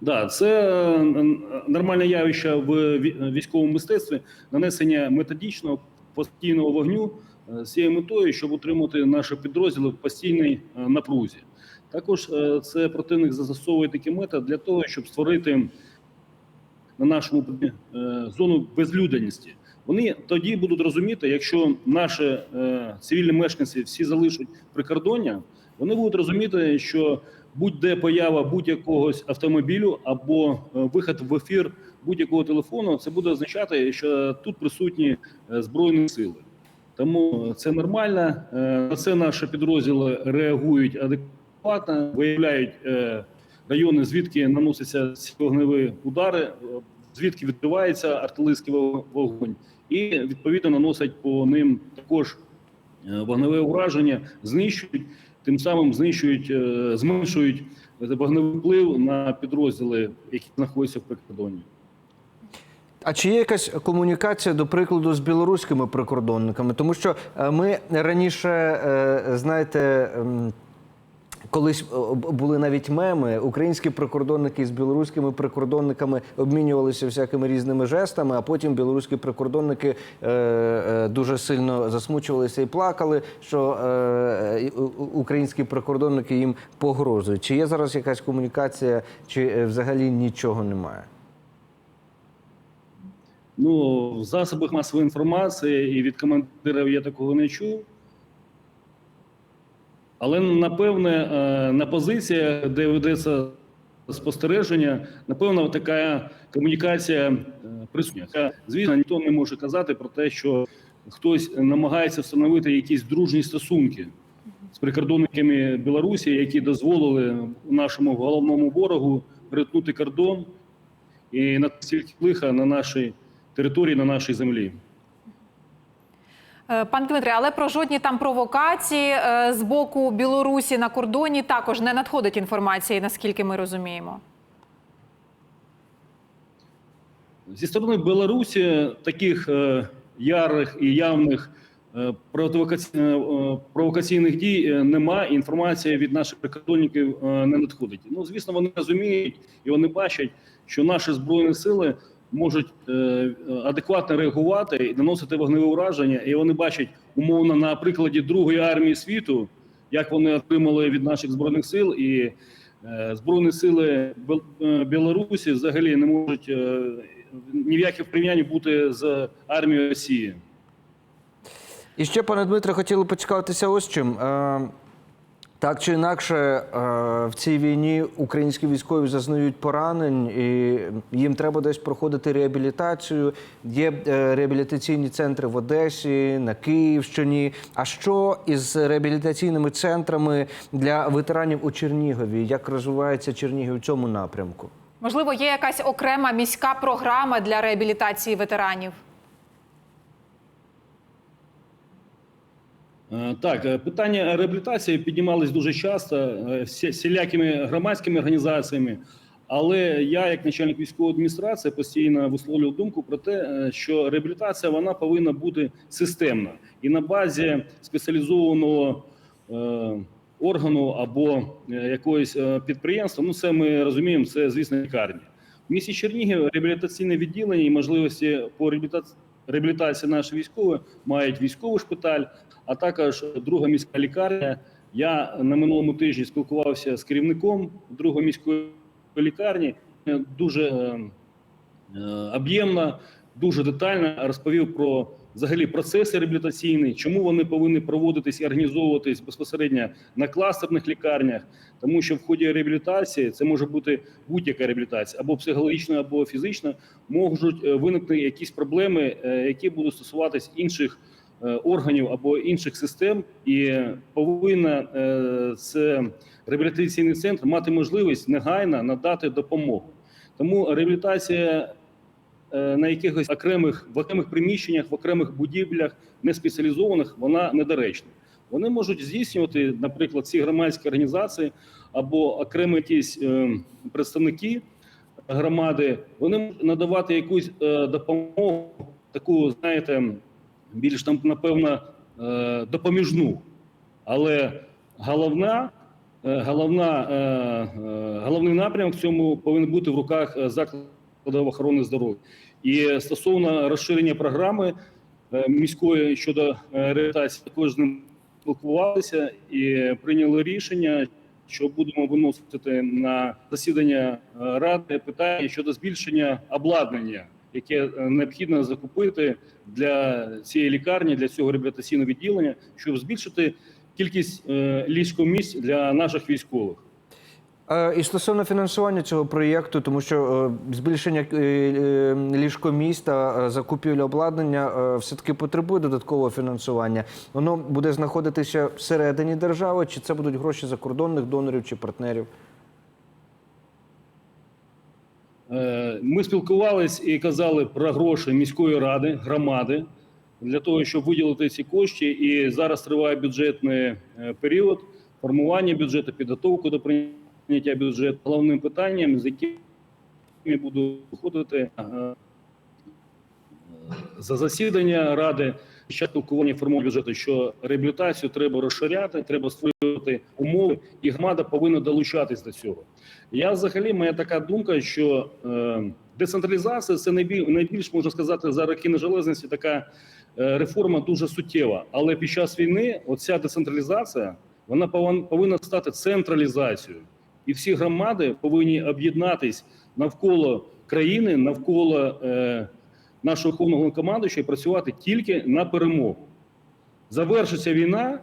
Да, це нормальне явище в військовому мистецтві нанесення методичного постійного вогню е, з цією метою, щоб утримати наші підрозділи в постійній е, напрузі. Також е, це противник застосовує такий метод для того, щоб створити на нашому зону безлюдяності. Вони тоді будуть розуміти, якщо наші цивільні мешканці всі залишать прикордоння, вони будуть розуміти, що будь-де поява будь-якого автомобілю або е, вихід в ефір будь-якого телефону, це буде означати, що тут присутні е, збройні сили. Тому це нормально. Е, На це наші підрозділи реагують адекватно, виявляють е, райони, звідки наносяться ці вогневі удари, е, звідки відбивається артилерійський вогонь, і відповідно наносять по ним також е, вогневе ураження, знищують, тим самим знищують, е, зменшують вогневий вплив на підрозділи, які знаходяться в прикордонні. А чи є якась комунікація, до прикладу, з білоруськими прикордонниками? Тому що е, ми раніше, е, знаєте, колись е, були навіть меми. Українські прикордонники з білоруськими прикордонниками обмінювалися всякими різними жестами, а потім білоруські прикордонники е, е, дуже сильно засмучувалися і плакали, що українські прикордонники їм погрожують. Чи є зараз якась комунікація, чи взагалі нічого немає? Ну, в засобах масової інформації і від командирів я такого не чув. Але напевне е, на позиціях, де ведеться спостереження, напевно, така комунікація е, присутня. Звісно, ніхто не може казати про те, що хтось намагається встановити якісь дружні стосунки з прикордонниками Білорусі, які дозволили нашому головному ворогу перетнути кордон і настільки лиха на нашій території, на нашій землі. Е, Пан Дмитре, але про жодні там провокації е, з боку Білорусі на кордоні також не надходить інформації, наскільки ми розуміємо. Зі сторони Білорусі таких е, ярих і явних провокаційних дій немає. Інформація від наших прикордонників не надходить. Ну, звісно, вони розуміють і вони бачать, що наші збройні сили можуть е, адекватно реагувати і наносити вогневе ураження. І вони бачать умовно на прикладі Другої армії світу, як вони отримали від наших збройних сил і. Е, Збройні сили е, Білорусі взагалі не можуть ні в яких порівнянні бути з армією Росії. І ще, пане Дмитре, хотіли поцікавитися ось чим. Так чи інакше, е, в цій війні українські військові зазнають поранень, і їм треба десь проходити реабілітацію. Є е, реабілітаційні центри в Одесі, на Київщині. А що із реабілітаційними центрами для ветеранів у Чернігові? Як розвивається Чернігів у цьому напрямку? Можливо, є якась окрема міська програма для реабілітації ветеранів. Так, е, питання реабілітації піднімались дуже часто е, всілякими громадськими організаціями. Але я, як начальник військової адміністрації, постійно висловлював думку про те, е, що реабілітація вона повинна бути системна і на базі спеціалізованого е, органу або е, якогось е, підприємства. Ну, це ми розуміємо, це звісно лікарня. В місті Чернігів реабілітаційне відділення і можливості по реабілітації наші військові мають військовий шпиталь, а також друга міська лікарня. Я на минулому тижні спілкувався з керівником другої міської лікарні. Е, Дуже е, е, об'ємно, дуже детально розповів про взагалі процеси реабілітаційні, чому вони повинні проводитись і організовуватись безпосередньо на кластерних лікарнях, тому що в ході реабілітації це може бути будь-яка реабілітація, або психологічна, або фізична, можуть е, виникнути якісь проблеми, які будуть стосуватись інших органів або інших систем, і повинна е, це реабілітаційний центр мати можливість негайно надати допомогу. Тому реабілітація е, на якихось окремих в окремих приміщеннях, в окремих будівлях, не спеціалізованих, вона недоречна. Вони можуть здійснювати, наприклад, ці громадські організації або окремі якісь е, представники громади, вони можуть надавати якусь е, допомогу, таку, знаєте, більш там, напевно, е, допоміжну. Але головна е, головна, е, головний напрямок в цьому повинен бути в руках закладів охорони здоров'я. І стосовно розширення програми міської щодо реабілітації, також з ним спілкувалися і прийняли рішення, що будемо виносити на засідання ради питання щодо збільшення обладнання, яке е, необхідно закупити для цієї лікарні, для цього реабілітаційного відділення, щоб збільшити кількість е, ліжкомісць для наших військових. Е, І стосовно фінансування цього проєкту, тому що збільшення ліжкомісць та закупівля обладнання е, все-таки потребує додаткового фінансування. Воно буде знаходитися всередині держави, чи це будуть гроші закордонних донорів чи партнерів? Е, Ми спілкувались і казали про гроші міської ради, громади для того, щоб виділити ці кошти. І зараз триває бюджетний е, період, формування бюджету, підготовку до прийняття бюджету. Головним питанням, з яким я буду виходити е, за засідання ради під час спілкування формування бюджету, що реабілітацію треба розширяти, треба створювати умови, і громада повинна долучатись до цього. Я взагалі моя така думка, що е, децентралізація це найбіль, найбільш можна сказати за роки нежалезності така е, реформа дуже суттєва. Але під час війни оця децентралізація вона повин- повинна стати централізацією, і всі громади повинні об'єднатись навколо країни, навколо е, нашого верховного командуюча і працювати тільки на перемогу. Завершиться війна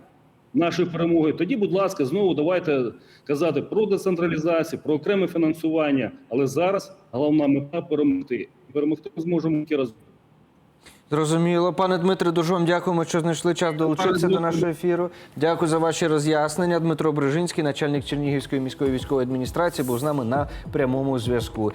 нашої перемоги. Тоді, будь ласка, знову давайте казати про децентралізацію, про окреме фінансування. Але зараз головна мета перемогти. Перемогти ми зможемо тільки разом. Зрозуміло. Пане Дмитре, дуже вам дякуємо, що знайшли час долучитися до нашого ефіру. Дякую за ваші роз'яснення. Дмитро Брижинський, начальник Чернігівської міської військової адміністрації, був з нами на прямому зв'язку.